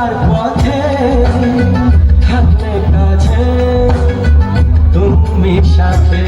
তার পথে থাকলে কাছে তুমি সাথে।